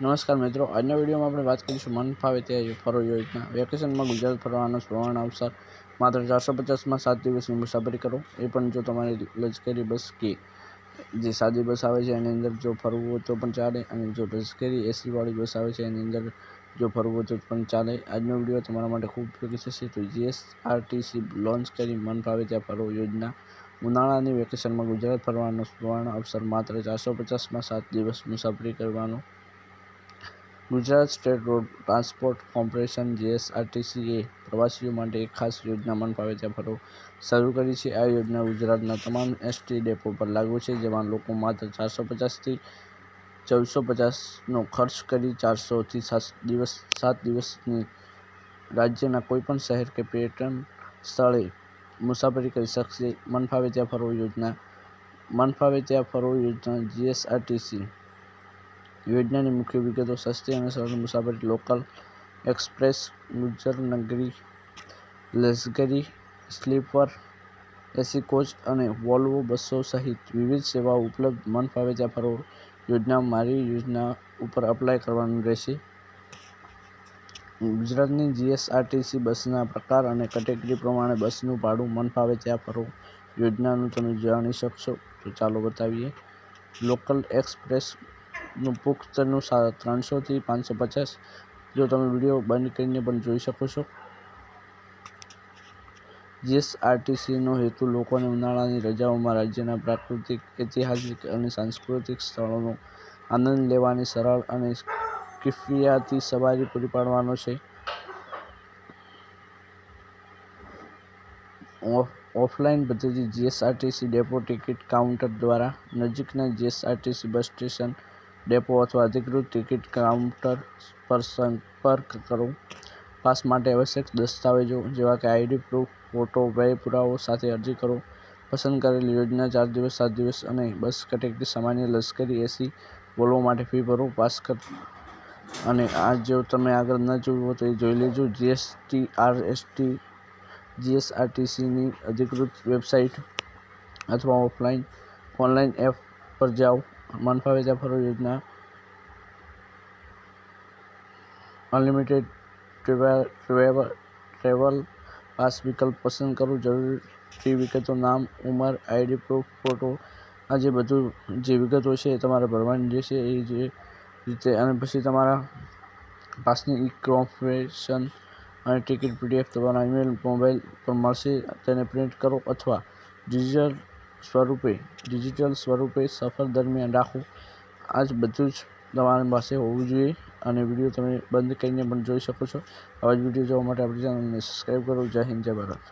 નમસ્કાર મિત્રો, આજના વિડીયોમાં આપણે વાત કરીશું મન ફાવે તે ફરો યોજના વેકેશનમાં ગુજરાત ફરવાનો સુવર્ણ અવસર. માત્ર ચારસો પચાસમાં સાત દિવસની મુસાફરી કરો. એ પણ જો તમારી લશ્કરી બસ કે જે સાદી બસ આવે છે, એની અંદર જો ફરવું હોય તો પણ ચાલે. અને જો લશ્કરી એસીવાળી બસ આવે છે, એની અંદર જો ફરવું હોય તો પણ ચાલે. આજનો વીડિયો તમારા માટે ખૂબ ઉપયોગી થશે. તો જીએસઆરટીસી લોન્ચ કરી મન ફાવે ત્યાં ફરો યોજના. ઉનાળાની વેકેશનમાં ગુજરાત ફરવાનો સુવર્ણ અવસર. માત્ર ચારસો પચાસમાં સાત દિવસ મુસાફરી કરવાનો Gujarat state road transport corporation જીએસઆરટીસીએ પ્રવાસીઓ માટે એક ખાસ યોજના મન ફાવે ત્યાં ફરો, શરૂ કરી છે આ યોજના ગુજરાતના તમામ એસટી ડેપો પર લાગુ છે, જેમાં લોકો માત્ર ચારસો પચાસથી ચૌદસો પચાસનો ખર્ચ કરી ચારસોથી સાત દિવસ, સાત દિવસની રાજ્યના કોઈપણ શહેર કે પર્યટન સ્થળે મુસાફરી કરી શકશે. મન ફાવે ત્યાં ફરો યોજના મન ફાવે ત્યાં ફરો યોજના જીએસઆરટીસી યોજનાની મુખ્ય વિગતો સસ્તી અને સરળ મુસાફરી લોકલ એક્સપ્રેસ, ગુજરનગરી લશ્કરી સ્લીપર, એસી કોચ અને વોલ્વો બસો સહિત વિવિધ સેવાઓ ઉપલબ્ધ મન ફાવે ત્યાં ફરો. યોજના મારી યોજના ઉપર અપ્લાય કરવાનું રહેશે. ગુજરાતની જીએસઆરટીસી બસના પ્રકાર અને કેટેગરી પ્રમાણે બસનું ભાડું મન ફાવે ત્યાં ફરો. યોજનાનું તમે જાણી શકશો. તો ચાલો બતાવીએ. લોકલ એક્સપ્રેસનું પુખ્તનું ત્રણસોથી પાંચસો પચાસ. જો તમે વીડિયો બંધ કરીને પણ જોઈ શકો છો. જીએસઆરટીસીનો હેતુ લોકોને ઉનાળાની રજાઓમાં રાજ્યના પ્રાકૃતિક, ઐતિહાસિક અને સાંસ્કૃતિક સ્થળોનો આનંદ લેવાની સરળ અને કિફિયાતી સવારી પૂરી પાડવાનો છે. ઓફલાઈન પદ્ધતિ જીએસઆરટીસી ડેપો ટિકિટ કાઉન્ટર દ્વારા નજીકના જીએસઆરટીસી બસ સ્ટેશન ડેપો અથવા અધિકૃત ટિકિટ કાઉન્ટર પર સંપર્ક કરો. પાસ માટે આવશ્યક દસ્તાવેજો જેવા કે આઈડી, પ્રૂફ, ફોટો, વ્યય પુરાવો સાથે અરજી કરો. પસંદ કરેલી યોજના ચાર દિવસ, સાત દિવસ અને બસ કેટેગરી સામાન્ય લશ્કરી એસી બોલવા માટે ફી ભરો. પાસ કર અને આ જો તમે આગળ ન જોયું હોય તો એ જોઈ લેજો. જીએસટી, આરએસટી, જીએસઆરટીસીની અધિકૃત વેબસાઇટ અથવા ઓફલાઈન ઓનલાઈન એપ પર જાઓ. મન ફાવે ત્યાં ફરો યોજના, અનલિમિટેડ ટ્રેવલ ટ્રેવલ પાસ વિકલ્પ પસંદ કરો. જરૂરી વિગતો નામ, ઉંમર, આઈડી, પ્રૂફ, ફોટો, આ જે બધું જે વિગતો છે એ તમારે ભરવાની રહેશે. એ જે રીતે અને પછી તમારા પાસની ઈ કોન્ફરેશન અને ટિકિટ, પીડીએફ તમારા ઈમેલ, મોબાઈલ પર મળશે. તેને પ્રિન્ટ કરો અથવા ડિજિટલ સ્વરૂપે, ડિજિટલ સ્વરૂપે સફર દરમિયાન રાખવું આ જ બધું જ તમારી પાસે હોવું જોઈએ અને વીડિયો તમે બંધ કરીને પણ જોઈ શકો છો. આવા જ વીડિયો જોવા માટે આપણી ચેનલને સબસ્ક્રાઈબ કરો. જય હિન્દ, જય ભારત.